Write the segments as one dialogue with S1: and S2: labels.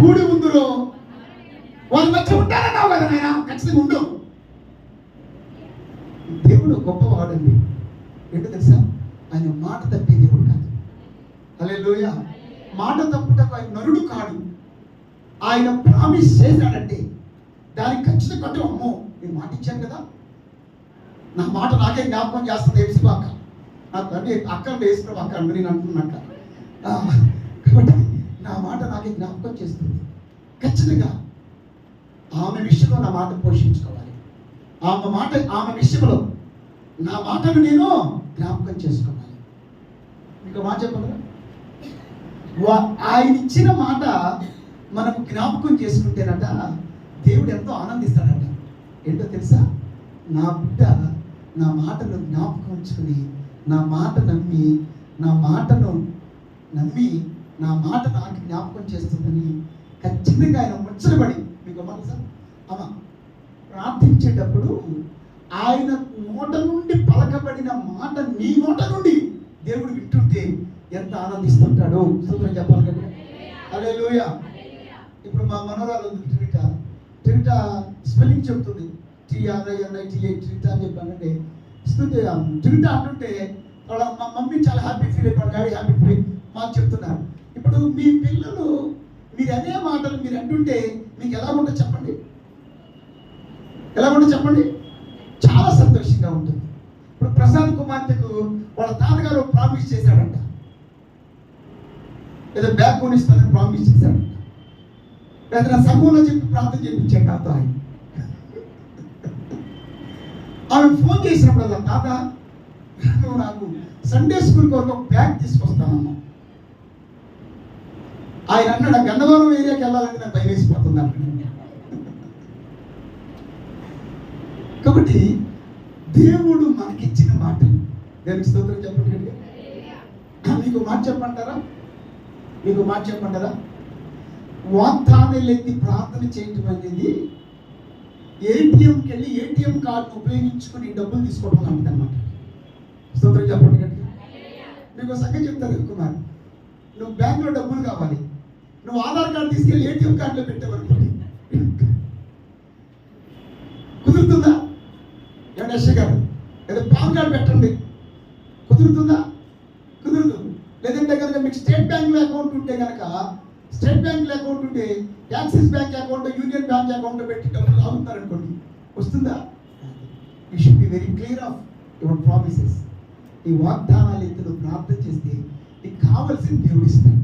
S1: కూడి ఉందురో వాళ్ళు వచ్చి ఉంటారన్నావు కదా నాయన? ఖచ్చితంగా ఉండు. దేవుడు గొప్పవాడండి. ఏంటో తెలుసా? ఆయన మాట తప్పే దేవుడు కాదు. అలే మాట తప్పుటకు ఆయన నరుడు కాడు. ఆయన ప్రామిస్ చేశాడంటే దానికి ఖచ్చితంగా కట్టు అమ్మో నేను మాట ఇచ్చాను కదా. నా మాట నాకే జ్ఞాపకం చేస్తుంది ఏసు అక్క. నా అంటే అక్కడ వేసిన అక్క నేను అంటున్నాక కాబట్టి నా మాట నాకే జ్ఞాపకం చేస్తుంది. ఖచ్చితంగా ఆమె విషయంలో నా మాట పోషించుకోవాలి. ఆమె మాట ఆమె విషయంలో నా మాటను నేను జ్ఞాపకం చేసుకోవాలి. మీకు మాట చెప్పగలరా? వా- ఆయన ఇచ్చిన మాట మనం జ్ఞాపకం చేసుకుంటేనట దేవుడు ఎంతో ఆనందిస్తాడట. ఏంటో తెలుసా? నా బిడ్డ నా మాటను జ్ఞాపకం ఉంచుకుని నా మాట నమ్మి నా మాటను నమ్మి నా మాట నాకు జ్ఞాపకం చేస్తుందని ఖచ్చితంగా ఆయన ముచ్చటపడి మీకు మాట సార్? అమ్మ ప్రార్థించేటప్పుడు ఆయన నోట నుండి పలకబడిన మాట నీ నోట నుండి దేవుడు వింటుంటే ఎంత ఆనందిస్తుంటాడో సూత్రం చెప్పాలి కదా. అదే ఇప్పుడు మా మనోరాలు ట్రిట ట్రిట స్పెల్లింగ్ చెప్తుంది. టిఆర్ఐఎన్ఐ టిఐ ట్రిట అని చెప్పానంటే స్థుతి ట్రిట అంటుంటే వాళ్ళ మా మమ్మీ చాలా హ్యాపీ ఫీల్ అయిపోయాడు డాడీ హ్యాపీ ఫీల్ మాకు చెప్తున్నారు. ఇప్పుడు మీ పిల్లలు మీరు అనే మాటలు మీరు అంటుంటే మీకు ఎలా ఉంటుందో చెప్పండి. ఎలా ఉంటుందో చెప్పండి. చాలా సంతోషంగా ఉంటుంది. ఇప్పుడు ప్రసాద్ కుమార్తెకు వాళ్ళ తాతగారు ప్రామిస్ చేశాడంట. ఏదో బ్యాగ్ ఇస్తానని ప్రామిస్ చేశాడంట. లేదా నా సమూహంలో చెప్పి ప్రార్థన చేయించాడు తాత ఆయన. ఆమె ఫోన్ చేసినప్పుడు తాత నువ్వు నాకు సండే స్కూల్ కొరకు బ్యాగ్ తీసుకొస్తానమ్మా. ఆయన అన్నాడు "ఆ గన్నవరం ఏరియాకి వెళ్ళాలంటే నాకు భయం వేసిపోతుంది కాబట్టి దేవుడు మనకిచ్చిన మాటలు దేవునికి స్తోత్రం చెప్పండి మీకు మాట చెప్పంటారా మీకు మాట చెప్పంటారా వాగ్దానాలు లేని ప్రార్థన చేయటం అనేది ఏటీఎంకి వెళ్ళి ఏటీఎం కార్డు ఉపయోగించుకుని డబ్బులు తీసుకోవడం లాంటిది అనమాట స్తోత్రం చెప్పండి మీకు సంగతి చెప్తారు కుమార్. నువ్వు బ్యాంకులో డబ్బులు కావాలి. నువ్వు ఆధార్ కార్డు తీసుకెళ్ళి ఏటీఎం కార్డులో పెట్టేవనుకోండి కుదురుతుందా? గణేష్ గారు? లేదా పాన్ కార్డు పెట్టండి. కుదురుతుందా? కుదురుతుంది లేదంటే కనుక మీకు స్టేట్ బ్యాంక్లో అకౌంట్ ఉంటే కనుక స్టేట్ బ్యాంక్లో అకౌంట్ ఉంటే Axis bank account Union bank account పెట్టి డబ్బులు లాగుతారనుకోండి వస్తుందా? You should be very clear of your promises ఈ వాగ్దానాలు ఎత్తి ప్రార్థన చేస్తే నీకు కావలసింది దేవుడు ఇస్తాడు.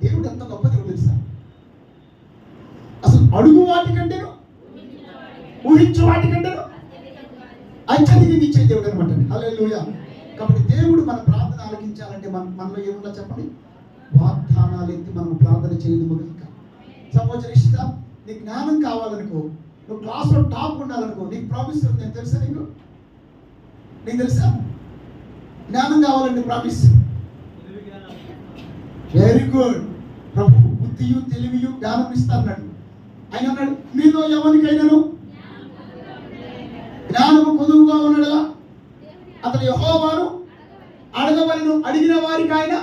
S1: దేవుడు ఎంత గొప్ప దేవుడు తెలుసా? అసలు అడుగు వాటికంటేను ఊహించు వాటికంటేను అత్యధికంగా ఇచ్చే దేవుడు అనమాట హల్లెలూయా. కాబట్టి దేవుడు మన ప్రార్థన ఆలకించాలంటే మన మనలో ఏముందో చెప్పండి? వాగ్దానాలు ఎత్తి మనం ప్రార్థన చేయదు కనుక సపోజ్ ఇష్ట నీకు జ్ఞానం కావాలనుకో నువ్వు క్లాస్లో టాప్ ఉండాలనుకో నీకు ప్రామిస్ ఉంది నేను తెలుసా నీకు? నీకు తెలుసా? జ్ఞానం కావాలండి ప్రామిస్ వెరీ గుడ్ ప్రభు బుద్ధియు తెలివియు జ్ఞానం ఇస్తాడు ఆయన అన్నాడు మీలో ఎవరికైనాను? జ్ఞానము కొదువుగా ఉన్నాడుగా అతను యహోవాను అడగవలను అడిగిన వారికి ఆయన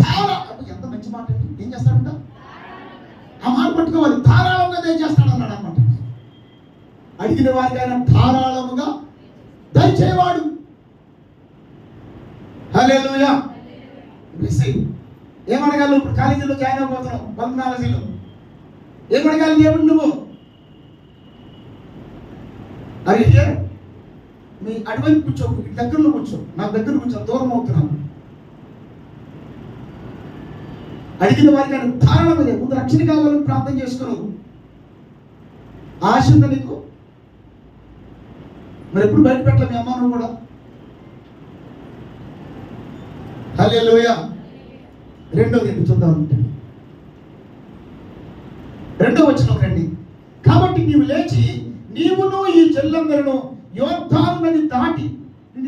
S1: ధార ఎంత మంచి మాట అండి. ఏం చేస్తాడంట? ఆ మాట పట్టుకోవాలి. ధారాళంగా దయచేస్తాడు చేస్తాడు అన్నాడు అనమాట అడిగిన వారికి ఆయన ధారాళముగా దయచేవాడు. హలే మిస్సై ఏమడగాలి ఇప్పుడు కాలేజీలో జాయిన్ అయిపోతున్నావు బంధనాలజీలో ఏమడగాలి దేవుడు నువ్వు? అయితే మీ అటువైపు కూర్చో మీ దగ్గరలో కూర్చో. నా దగ్గర కూర్చో దూరం అవుతున్నాను. అడిగిన వారికి ఆయన మీద ముందు రక్షణ కావాలని ప్రార్థన చేసుకును. ఆశ ఉందా నీకు? మరి ఎప్పుడు బయట పెట్టలే మీ అమ్మ నువ్వు కూడా? హల్లెలూయా. రెండోది ఏంటి చూద్దాం ఉంటుంది రెండో వచ్చిన రండి. కాబట్టి నీవు లేచి నీవును ఈ చెల్లందరను యోద్ధాను నది దాటి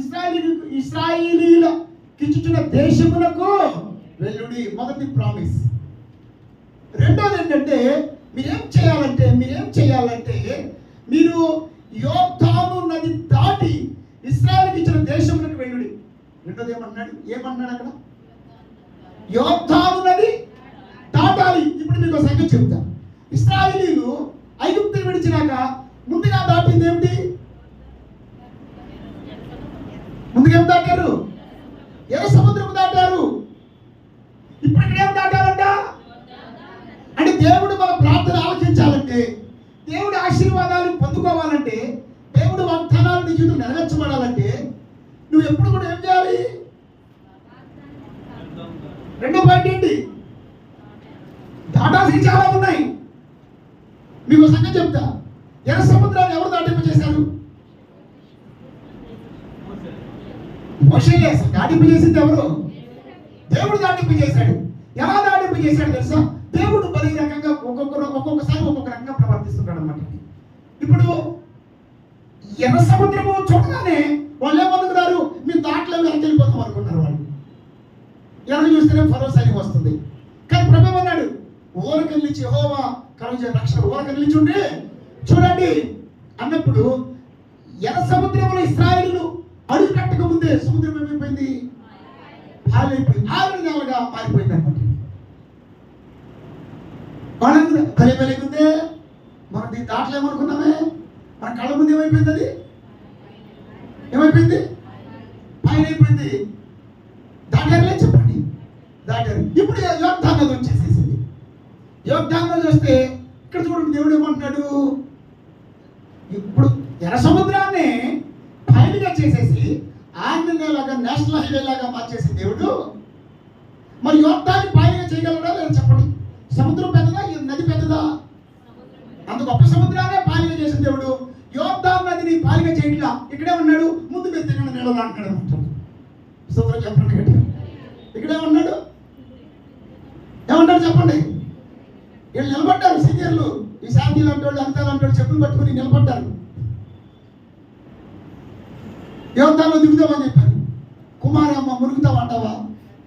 S1: ఇస్రాయేలీ ఇస్రాయిలీల కిచ్చుచున్న దేశమునకు వెల్లుడి మొదటి ప్రామిస్ రెండోది ఏంటంటే మీరేం చేయాలంటే మీరేం చేయాలంటే మీరు యోద్ధాను నది దాటి ఇస్రాయేల్కి ఇచ్చిన దేశములకు వెళ్ళుడి. రెండోది ఏమన్నాడు? ఏమన్నాడు అక్కడ? యోద్ధాను నది దాటాలి. ఇప్పుడు మీకు ఒక సంగతి చెప్తా. ఇస్రాయేలీలు ఐగుప్తుని విడిచినాక ముందుగా దాటింది ఏమిటి? ముందుకేం ఏం దాటారు? ఎర్ర సముద్రం దాటారు. ఇప్పుడు ఏం దాటారంట? అంటే దేవుడు మన ప్రార్థన ఆలోచించాలంటే దేవుడి ఆశీర్వాదాలు పొందుకోవాలంటే దేవుడు వాగ్దానాలు నీ జీవితం నెరవేర్చబడాలంటే నువ్వు ఎప్పుడు కూడా ఏం చేయాలి? రెండో పాయింట్ ఏంటి? దాటాల్సి చాలా ఉన్నాయి. మీకు సంగతి చెప్తా. ఎర్ర సముద్రాన్ని ఎవరు దాటింపు చేశారు? మోషే దాటింపు చేసింది ఎవరు? దేవుడు దాటింపు చేశాడు. ఎలా దాటింపు చేశాడు తెలుసా? దేవుడు బలి రకంగా ఒక్కొక్కరు ఒక్కొక్కసారి ఒక్కొక్క రకంగా ప్రవర్తిస్తున్నాడు అనమాట ఇప్పుడు ఎర్ర సముద్రము చూడగానే వాళ్ళు ఏమనుకున్నారు మీరు దాంట్లో వెనక్కి వెళ్ళిపోతాం అనుకున్నారు వాళ్ళు. ఎవరిని చూస్తేనే ఫరో సైన్యం వస్తుంది. కానీ ప్రభు అన్నాడు ఊరకెళ్ళించి హోమా కరుణ రక్షణ ఊరకెళ్ళించి ఉండి చూడండి అన్నప్పుడు ఎర సముద్రంలో ఇస్రాయిలు అడుగు కట్టక ముందే సముద్రం ఏమైపోయింది? పాలైపోయింది ఆరు నెలలుగా మారిపోయింది అనమాట మనం భలే భలేకుందే మనం దీన్ని దాటలేమనుకున్నామే మన కళ్ళ ముందు ఏమైపోయింది అది? ఏమైపోయింది? పైన అయిపోయింది దాటారులే లేచి దాటారు ఇప్పుడు నది వచ్చేసేసింది యోగ్దాంగా చూస్తే ఇక్కడ చూడండి దేవుడు ఏమంటున్నాడు? ఇప్పుడు ఎర్ర సముద్రాన్ని పైనగా చేసేసి ఆంధ్రలాగా నేషనల్ హైవే లాగా మార్చేసి దేవుడు. మరి యోగ్దాన్ని పైనగా చేయగలడా లేదా చెప్పండి? సముద్రం పెద్దదా? ఈ నది పెద్దదా? అంత గొప్ప సముద్రాన్ని పాలిక చేసిన దేవుడు. యోగ్దాన్ నదిని పాలిక చేయట్లా? ఇక్కడే ఉన్నాడు. ముందు మీద తిరిగిన నీళ్ళలో అంటాడు అంటాడు సముద్రం చెప్పండి ఇక్కడే ఉన్నాడు. ఏమంటారు చెప్పండి? వీళ్ళు నిలబడ్డారు సీనియర్లు. ఈ శాంతి లాంటి వాళ్ళు అంతా లాంటి వాళ్ళు చెప్పులు పట్టుకుని నిలబడ్డారు. యోగ్దాన్లో దిగుదామని చెప్పారు. కుమారి అమ్మ మురుగుతావంటావా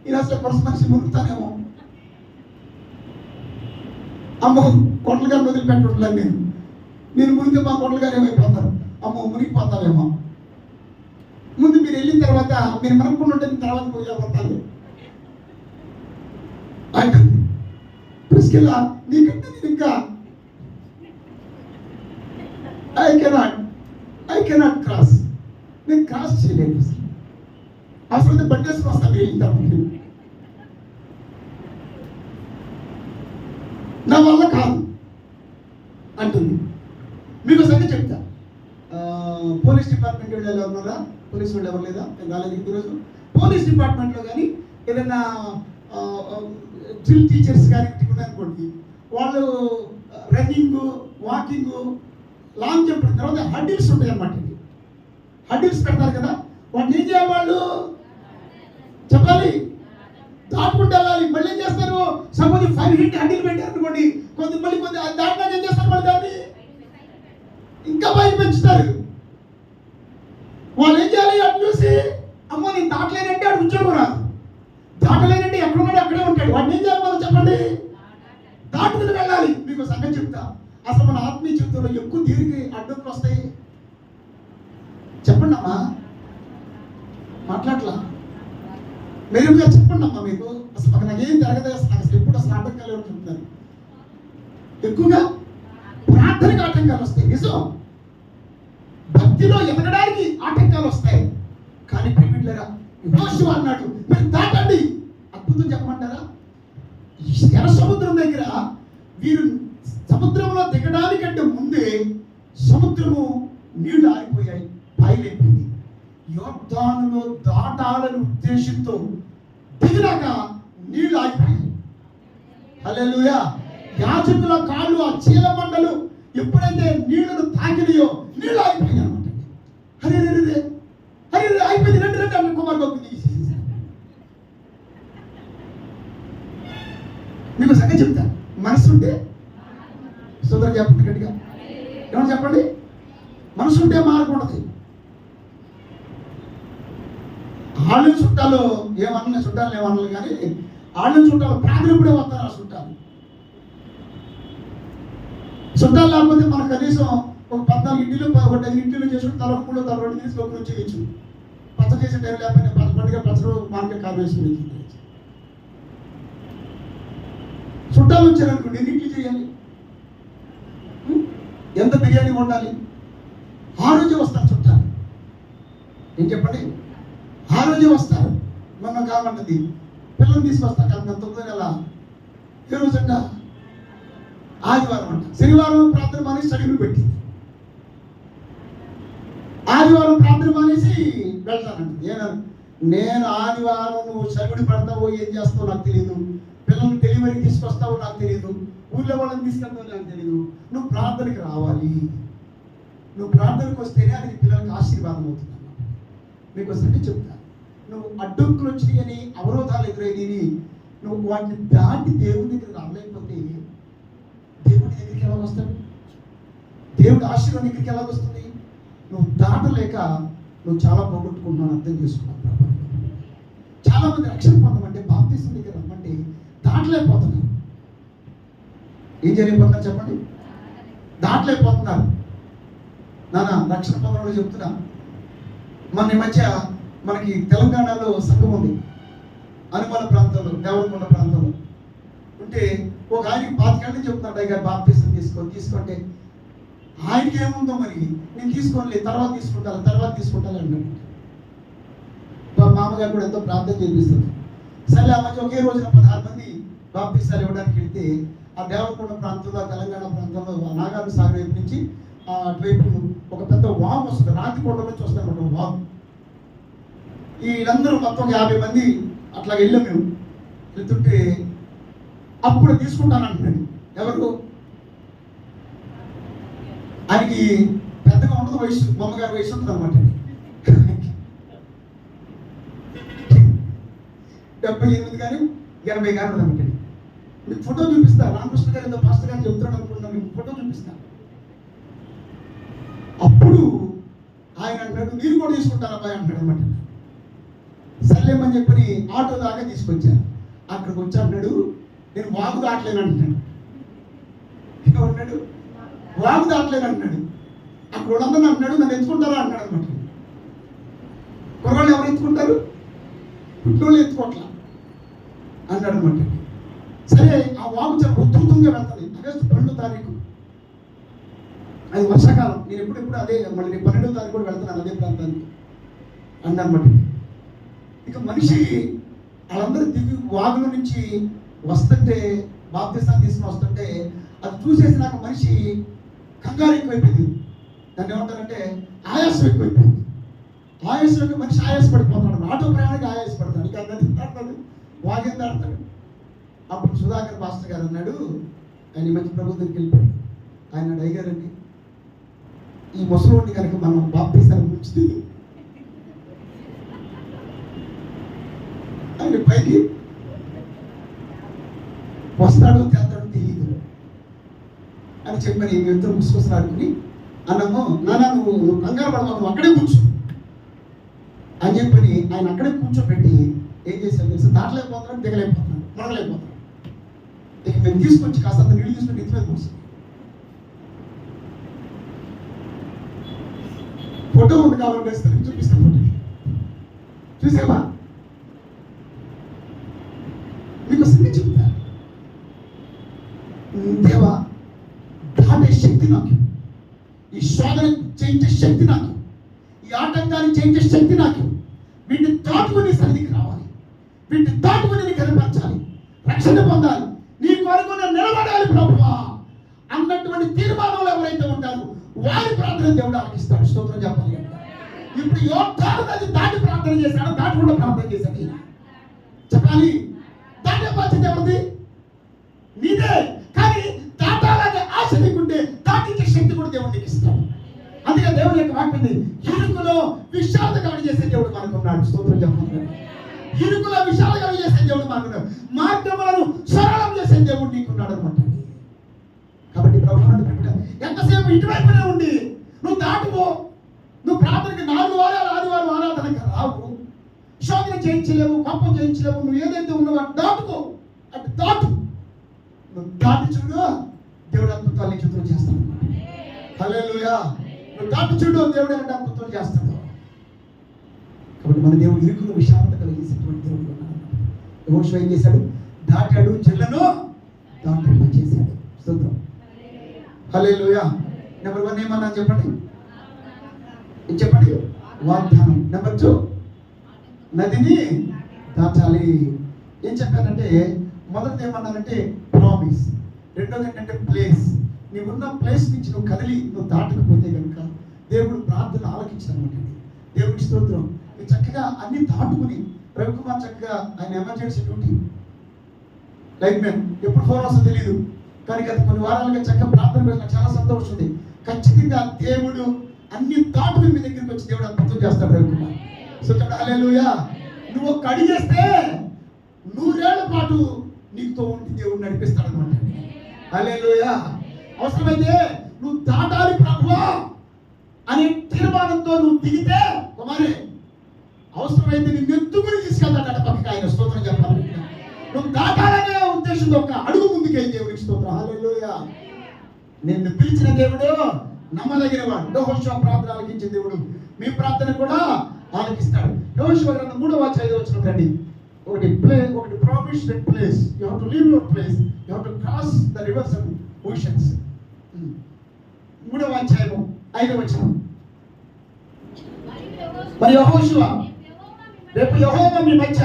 S1: ఈ రాష్ట్ర పురుష మనిషి మురుగుతానేమో అమ్మో కొట్ల గారు వదిలిపెట్టట్లేదు నేను. నేను మునిగితే మా కొట్ల గారు ఏమైపోతారు? అమ్మో మునిగిపోతావేమో ముందు మీరు వెళ్ళిన తర్వాత మీరు మనకుంటుంటే తర్వాత పూజ పోతారు ఆయన తీసుకెళ్ళా నీకంటే నేను ఇంకా I cannot I cannot cross నేను క్రాస్ చేయలేను అసలు అసలు బట్టేసి వస్తాను వెళ్తాను నా వల్ల కాదు అంటుంది. మీకు సంగతి చెప్తా. పోలీస్ డిపార్ట్మెంట్ వాళ్ళు ఎవరు ఉన్నారా? పోలీస్ వాళ్ళు ఎవరు లేదా? రాలేదు ఈరోజు పోలీస్ డిపార్ట్మెంట్లో కానీ ఏదైనా డ్రిల్ టీచర్స్ కానీ అనుకోండి వాళ్ళు రన్నింగ్ వాకింగ్ లాంగ్ జంప్ తర్వాత హడ్డిల్స్ ఉంటాయి అన్నమాట ఇవి. హడ్డిల్స్ పెడతారు కదా వాటిని ఏం చేయాలి వాళ్ళు? చెప్పాలి. దాటుకుంటూ వెళ్ళాలి. మళ్ళీ ఏం చేస్తారు? సపోజ్ ఫైవ్ హిట్ హండిల్ పెట్టారు అనుకోండి కొంత మళ్ళీ కొంత దాటినాక ఏం చేస్తారు మళ్ళీ దాన్ని? ఇంకా పైకి పెంచుతారు. వాళ్ళు ఏం చేయాలి? అటు చూసి అమ్మో నేను దాటలేనంటే అటు ఉద్యోగం కూడా దాటలేనంటే ఎక్కడ ఉన్నాడు అక్కడ ఉంటాడు వాడిని ఏం చేయాలి మనం చెప్పండి దాటుకుని వెళ్ళాలి మీకు చెప్తా. అసలు మన ఆత్మీయ జీవితంలో ఎక్కువ దీనికి అడ్డంకులు వస్తాయి. చెప్పండి అమ్మా. మాట్లాడలా. మెరుగుగా చెప్పండి అమ్మా మీకు. అసలు మాకు నాకేం జరగదు. అసలు ఎప్పుడు అసలు ఆటంకాలు ఎవరు ఎక్కువగా ప్రార్థనకు ఆటంకాలు వస్తాయి. నిజం. భక్తిలో ఎదగడానికి ఆటంకాలు వస్తాయి. కానీ ప్రిమిట్లరా యోషు అన్నాడు. మీరు దాటండి. అద్భుతం చెప్పమంటారా? ఈ ఎర్ర సముద్రం దగ్గర వీరు సముద్రంలో దిగడానికంటే ముందే సముద్రము నీళ్ళు ఆగిపోయాయి బయలైపోయింది యోర్దానులో దాటాలని ఉద్దేశంతో దిగినాక నీళ్ళు ఆగిపోయాయి. హల్లెలూయా. యాజకుల కాళ్ళు ఆ చీల మండలు ఎప్పుడైతే నీళ్ళను తాకినాయో నీళ్ళు ఆగిపోయాయి అనమాట అరే రే అరే హరే అయిపోయింది. రెండు రెండు అన్న కుమార్ గొప్పది మీకు సంగతి చెప్తా. మనసుంటే ఉంటే చెప్పండి గట్టిగా. ఏమన్నా చెప్పండి? మనసు ఉంటే మారకూడదు ఆళ్ళని చుట్టాలు ఏమన్నా చుట్టాలు ఏమన్నా కానీ ఆళ్ళని చుట్టాలు ప్రాథమికుడే వస్తారు ఆ చుట్టాలు? చుట్టాలు లేకపోతే మనకు కనీసం ఒక పద్నాలుగు ఇంటిలో ఒకటి ఐదు ఇంటిలో చేసుకుని తల కూడా తల రెండు తీసి ఒక నుంచి చేయొచ్చు పచ్చ చేసే టైం లేకపోతే పచ్చ పండుగ మార్కెట్ కాలు వేసుకుని చుట్టాలు వచ్చారనుకోండి ఎన్ని ఇడ్లీ చేయాలి? ఎంత బిర్యానీ వండాలి. ఆ రోజే వస్తారు చుట్టాలు ఏం చెప్పండి? ఆ రోజే వస్తారు. మొన్న కామంటది పిల్లలు తీసుకొస్తా కానీ తొమ్మిది నెల ఏ రోజంట ఆదివారం అంట. శనివారం ప్రార్థన మానేసి చదివి పెట్టింది. ఆదివారం ప్రార్థన మానేసి వెళ్తానంట. నేను నేను ఆదివారం నువ్వు చదివిడి పడతావో ఏం చేస్తావో నాకు తెలియదు పిల్లల్ని డెలివరీ తీసుకొస్తావో నాకు తెలియదు ఊళ్ళో వాళ్ళని తీసుకెళ్తావో నాకు తెలియదు నువ్వు ప్రార్థనకి రావాలి. నువ్వు ప్రార్థనకు వస్తేనే అది పిల్లలకు పిల్లలకి ఆశీర్వాదం అవుతుంది మీకు వస్తుంటే చెప్తా. నువ్వు అడ్డంకులు వచ్చినాయని అవరోధాలు ఎదురైనవి నువ్వు వాటిని దాటి దేవుని దగ్గర రాలేకపోతే దేవుడి దగ్గరికి ఎలా వస్తాడు దేవుడి ఆశీర్వాదం దగ్గరికి ఎలా వస్తుంది? నువ్వు దాటలేక నువ్వు చాలా పోగొట్టుకుంటున్నావు అర్థం చేసుకున్నావు. చాలా మంది రక్షణ పొందమంటే బాప్తీసం దగ్గర రమ్మంటే దాటలేకపోతున్నావు. ఏం జరిగిపోతున్నారు చెప్పండి. దాటలేకపోతున్నారు నాన్న రక్షణ పొందడంలో చెప్తున్నా. మన ఈ మధ్య మనకి తెలంగాణలో సంఘం ఉంది. అనుమల ప్రాంతంలో దేవరకొండ ప్రాంతంలో. ఉంటే ఒక ఆయనకి పాతికేళ్ళ నుంచి చెప్తున్నాడు అయ్యా బాప్తీసం తీసుకో తీసుకుంటే. ఆయనకి ఏముందో మరి? నేను తీసుకోలే తర్వాత తీసుకుంటాను తర్వాత తీసుకుంటాను అన్నాడు మా మామగారు కూడా ఎంతో ప్రార్థన చేపిస్తుంది సరే ఆ మధ్య ఒకే రోజున పదహారు మంది బాప్తీసాలు ఇవ్వడానికి వెళ్తే ఆ దేవరకొండ ప్రాంతంలో తెలంగాణ ప్రాంతంలో నాగార్జున సాగర్ వైపు నుంచి ఆ అటువైపు ఒక పెద్ద వాము వస్తుంది. రాతి కొండ నుంచి వస్తుంది అనమాట వాము. వీళ్ళందరూ మొత్తం యాభై మంది అట్లా వెళ్ళాం మేము. వెళ్తుంటే అప్పుడు తీసుకుంటాను అంటున్నాడు ఎవరు? ఆయనకి పెద్దగా ఉండదు వయసు బొమ్మగారి వయసు ఉంటుంది అనమాట డెబ్బై ఎనిమిది కానీ ఎనభై కానీ అనమాట మీకు ఫోటో చూపిస్తా. రామకృష్ణ గారు ఏదో పాస్టర్ గారు చెప్తున్నాడు అనుకుంటున్నాను మీకు ఫోటో చూపిస్తా. అప్పుడు ఆయన అంటాడు మీరు కూడా తీసుకుంటారా అబ్బాయి? అంటాడు అనమాట సర్లేమని చెప్పని ఆటో దాకా తీసుకొచ్చాను అక్కడికి వచ్చి అన్నాడు నేను వాగు దాటలేను అంటున్నాడు. ఇంకా ఉన్నాడు వాగు దాటలేను అంటున్నాడు. అక్కడ ఉండదని అంటున్నాడు నన్ను ఎత్తుకుంటారా? అంటాడు అనమాట కుర్రాళ్ళు ఎవరు ఎత్తుకుంటారు? పుట్టినోళ్ళు ఎత్తుకోట్లా? అన్నాడు అనమాట సరే ఆ వాగు చాలా ఉధృతంగా వెళ్తుంది. ఆగస్టు పన్నెండో తారీఖు. అది వర్షాకాలం. నేను ఎప్పుడెప్పుడు అదే మళ్ళీ నేను పన్నెండో తారీఖు కూడా వెళ్తున్నాను అదే ప్రాంతానికి. అన్నమాట ఇక మనిషి వాళ్ళందరూ దిగి వాగుల నుంచి వస్తుంటే బాప్తిస్తాన్ని తీసుకుని వస్తుంటే అది చూసేసి నాకు మనిషి కంగారు ఎక్కువైపోయింది. దాన్ని ఏమంటారంటే ఆయాసం ఎక్కువైపోయింది. ఆయాసంలో మనిషి ఆయాసపడిపోతాడు ఆటో ప్రయాణానికి ఆయాసపడతాడు. ఇక నది దాడతాడు వాగేం దాడతాడు అప్పుడు సుధాకర్ పాస్టర్ గారు అన్నాడు ఆయన మంచి ప్రభుత్వం వెళ్ళిపోయాడు. ఆయన అడిగారండి ఈ ముసలోడిని కనుక మనం బాప్తీసారి ఉంచితే ఆయన పైకి వస్తాడో చేస్తాడో తెలియదు అని చెప్పని ఇద్దరు ముసుకొస్తాడుకుని అన్నము నాన్న నువ్వు నువ్వు కంగారు పడతావు నువ్వు అక్కడే కూర్చో. అని చెప్పని ఆయన అక్కడే కూర్చోబెట్టి ఏం చేశాడు తెలుసు? దాటలేకపోతున్నాడు దిగలేకపోతున్నాడు మునగలేకపోతున్నాడు. నేను తీసుకొచ్చి కాస్త అంత నీళ్ళు తీసుకొని ఎత్తి మీద పోసాం ఫోటో ఉంది కావాలంటే ఇస్తాను చూపిస్తాను ఫోటో చూసావా మీకు సంగతి చెప్తా దేవా దాటే శక్తి నాకు ఈ శోధన చేయించే శక్తి నాకు ఈ ఆటంకాన్ని చేయించే శక్తి నాకు వీటిని దాటుకుని సన్నిధికి రావాలి వీటిని దాటుకుని నీ కనపరచాలి రక్షణ పొందాలి నీ కొరకు నేను నిలబడాలి ప్రభువా అన్నటువంటి తీర్మానంలో ఎవరైతే ఉంటారో వారి ప్రార్థన దేవుడు ఆలకిస్తాడు స్తోత్రం చెప్పాలి ఇప్పుడు యోగ్యాలు అది దాటి ప్రార్థన చేశాడు దాటకుండా ప్రార్థన చేశాడు. చెప్పాలి? దాటే బాధ్యత ఏముంది? నీదే కానీ దాటాలనే ఆశ నీకుంటే దాటించే శక్తి కూడా దేవుడు నీకు ఇస్తాడు. అందుకే దేవుని యొక్క వాక్యం ఇరుకులో విషాద కవి చేసే దేవుడు మనకు ఉన్నాడు. స్తోత్రం చెప్పండి ఇరుకులో విషాద కవి చేసే దేవుడు మనకు మార్గములను సరళం చేసే దేవుడు నీకున్నాడు అనమాట. కాబట్టి ప్రభుత్వాన్ని ఎంతసేపు ఇటువైపునే ఉండి నువ్వు దాటుకో నువ్వు ప్రార్థనకి నాలుగు వారాలు ఆదివారం ఆరాధనకి రావు శోధన చేయించలేవు కోపం చేయించలేవు నువ్వు ఏదైతే ఉన్నావో అటు దాటుకో అటు దాటు. నువ్వు దాటి చూడు దేవుడు అద్భుతాలు చిత్రం చేస్తాడు. హల్లెలూయా. నువ్వు దాటి చూడు దేవుడు అంటే అద్భుతాలు చేస్తాడు. కాబట్టి మన దేవుడు ఇరుకులు విశాంత కలిగేసేటువంటి దేవుడు ఉన్నాడు. ఏం చేశాడు? దాటాడు చెల్లను దాంట్లో చేశాడు. స్తోత్రం. హల్లెలూయా. నెంబర్ వన్ ఏమన్నా చెప్పండి? చెప్పండి. వాగ్దానం. Number two. నదిని దాచాలి ఏం చెప్పారంటే మొదటిది ఏమన్నారంటే ప్రామిస్ రెండోది ఏంటంటే ప్లేస్ నీవున్న ప్లేస్ నుంచి నువ్వు కదిలి నువ్వు దాటకపోతే కనుక దేవుడు ప్రార్థన ఆలకించాలన్నమాట దేవుడి స్తోత్రం. చక్కగా అన్ని దాటుకుని రవికుమార్ చక్కగా ఆయన ఎమర్జెన్సీ డ్యూటీ లైక్ మేము ఎప్పుడు ఫోన్ వస్తుందో తెలియదు కానీ గత కొన్ని వారాలుగా చక్కగా ప్రార్థన చేసిన చాలా సంతోషం ఉంది. ఖచ్చితంగా దేవుడు అన్ని దాటుకుని మీ దగ్గరికి వచ్చి దేవుడు అద్భుతం చేస్తాడు రవికుమార్. సో చెప్పండి నువ్వు ఒక్క అడిగేస్తే నూరేళ్ళ పాటు నీతో ఉండి దేవుడు నడిపిస్తాడు అనమాట హల్లెలూయా. అవసరమైతే నువ్వు దాటాలి ప్రభువా అనే తీర్మానంతో నువ్వు దిగితే కుమారే అవసరమైతే నిన్ను ఎత్తుకుని తీసుకెళ్తాడట పక్కకి ఆయన స్తోత్రం చెప్పాలి నువ్వు దాటాలనే ఉద్దేశంతో ఒక అడుగు ముందుకే దేవుడికి స్తోత్రం. హల్లెలూయా. నిన్ను పిలిచిన దేవుడు నమ్మదగిన వాడు యెహోషువ ప్రార్థన ఆలకించే దేవుడు. మీ ప్రార్థన కూడా ఆలకిస్తాడు. యెహోషువ గ్రంథం మూడవ అధ్యాయం వచ్చిన రండి. ఒకటి ప్లేస్ ఒకటి promise that place you have to leave your place you have to cross the rivers and oceans మూడవ అధ్యాయము ఐదవ వచనం. మరి యహోశివ రేపు యహోవ మీ మధ్య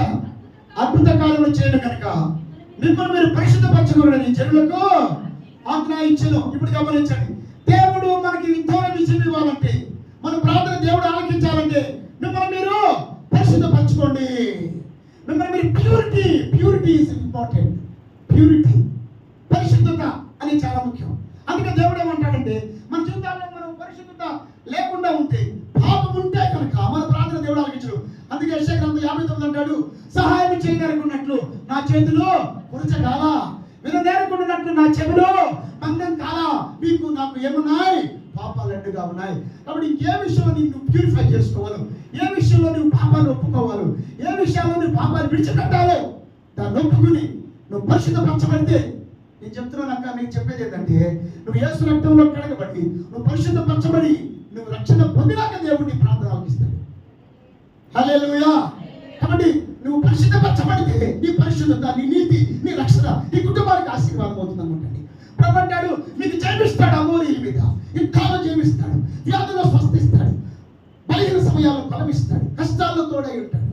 S1: అద్భుత కార్యములు చేయడం కనుక మిమ్మల్ని మీరు పరిశుద్ధపరచుకోవాలని జనులకు ఆజ్ఞాయించను ఇప్పుడు గమనించండి. దేవుడు మనకి విధాన విజయం ఇవ్వాలంటే మన ప్రార్థన దేవుడు ఆలకించాలంటే మిమ్మల్ని మీరు పరిశుద్ధపరచుకోండి. మిమ్మల్ని మీరు purity purity is important purity పరిశుద్ధత అని చాలా ముఖ్యం. అందుకే దేవుడు ఏమంటాడంటే మన జీవితాల్లో మనం పరిశుద్ధత లేకుండా ఉంటే పాపం ఉంటే కనుక మన ప్రార్థన దేవుడు ఆలకించడు. అందుకే యెషయా యాభై తొమ్మిది అంటాడు సహాయం చేయగలుగున్నట్లు నా చేతిలో కురచగాల విననేరుకున్నట్లు నా చెవిలో మందం కాలా? మీకు నాకు ఏమున్నాయి? పాపాలు అడ్డుగా ఉన్నాయి. కాబట్టి ఏ విషయంలో నువ్వు ప్యూరిఫై చేసుకోవాలి ఏ విషయంలో నువ్వు పాపాన్ని ఒప్పుకోవాలి ఏ విషయాల్లో నువ్వు పాపాన్ని విడిచిపెట్టాలో దాన్ని ఒప్పుకుని నువ్వు పరిశుద్ధపరచబడితే నేను చెప్తున్నాను అక్క నీకు చెప్పేది ఏంటంటే నువ్వు ఏసు రక్తంలో కడగబడి నువ్వు పరిశుద్ధపరచబడి నువ్వు రక్షణ పొందినాక దేవుడిని ప్రార్థన ఆలకిస్తాడు. హలే కాబట్టి నువ్వు పరిశుద్ధపరచబడితే నీ పరిశుద్ధత నీ నీతి నీ రక్షణ నీ కుటుంబానికి ఆశీర్వాదం అవుతుంది అనమాట ప్రభు అంటాడు మీకు జయమిస్తాడు అమోరీల మీద యుద్ధాలు జయమిస్తాడు వ్యాధులు స్వస్థిస్తాడు. బలహీన సమయాల్లో బలమిస్తాడు కష్టాల్లో తోడై ఉంటాడు.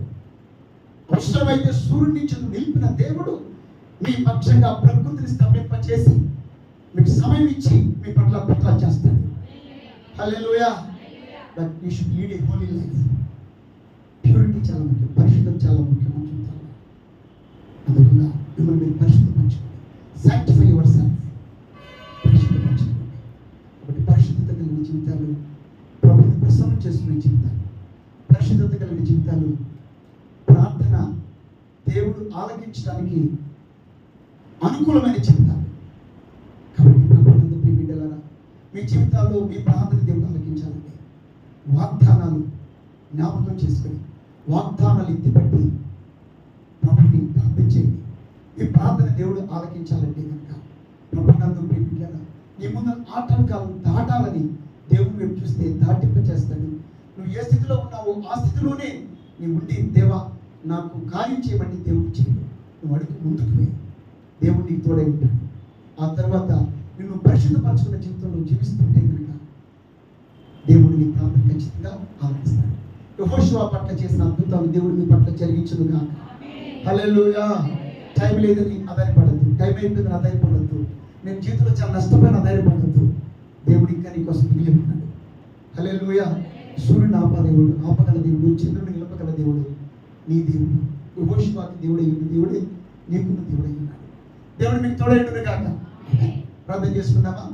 S1: అవసరమైతే సూర్యుడి నుంచి నిలిపిన దేవుడు మీ పక్షంగా ప్రకృతిని స్తంభింపచేసి మీకు సమయం ఇచ్చి మీ పట్ల పట్ల చేస్తాడు. Hallelujah. That you should lead a holy life purity చాలా ముఖ్యం. పరిశుద్ధం చాలా ముఖ్యం అని చెప్తాను అందువల్ల మిమ్మల్ని మీరు పరిశుద్ధపరచుకోండి. సాక్టిఫై యువర్ సెల్ఫ్ జీవితాలు ప్రభుత్వ ప్రసన్నం చేసుకునే జీవితాలు పరిశుద్ధత కలిగిన జీవితాలు ప్రార్థన దేవుడు ఆలకించడానికి అనుకూలమైన జీవితాలు. కాబట్టి ప్రభుత్వ బిడ్డలారా మీ జీవితాల్లో మీ ప్రార్థన దేవుడు ఆలకించాలండి వాగ్దానాలు జ్ఞాపకం చేసుకొని వాగ్దానాలు ఎత్తిపెట్టి ప్రభుని ప్రార్థించేయండి. మీ ఈ ప్రార్థన దేవుడు ఆలకించాలంటే కనుక ప్రభుత్వంతో మీ బిడ్డల నీ ముందు ఆటంకాలు దాటాలని దేవుడు మేము చూస్తే దాటింప చేస్తాడు నువ్వు ఏ స్థితిలో ఉన్నావో ఆ స్థితిలోనే నీ ఉండి దేవా నాకు కార్యం చేయమని దేవుడు చేయడు నువ్వు అడుగు ముందుకు పోయి దేవుడు నీకు తోడై ఉంటాడు. ఆ తర్వాత నిన్ను పరిశుద్ధపరచుకున్న జీవితంలో జీవిస్తుంటే కనుక దేవుడు నీ ప్రార్థన ఖచ్చితంగా ఆలకిస్తాడు. యెహోషువ పట్ల చేసిన అద్భుతాలు దేవుడు మీ పట్ల జరిగించును కాక హల్లెలూయా. టైం లేదని ఆధారపడద్దు. టైం అయిపోయిందని ఆధారపడద్దు. నేను జీవితంలో చాలా నష్టపోయిన ఆధారపడద్దు. దేవుడు ఇంకా నీ కోసం మిగిలి ఉన్నాడు. హల్లెలూయా. సూర్యుని ఆపా దేవుడు ఆపగల దేవుడు చంద్రుని నిలపగల దేవుడు నీ దేవుడు యెహోషువకి దేవుడై ఉన్న దేవుడే నీకున్న దేవుడై ఉన్నాడు. దేవుడు మీకు తోడై కాక ప్రార్థన చేసుకుందామా?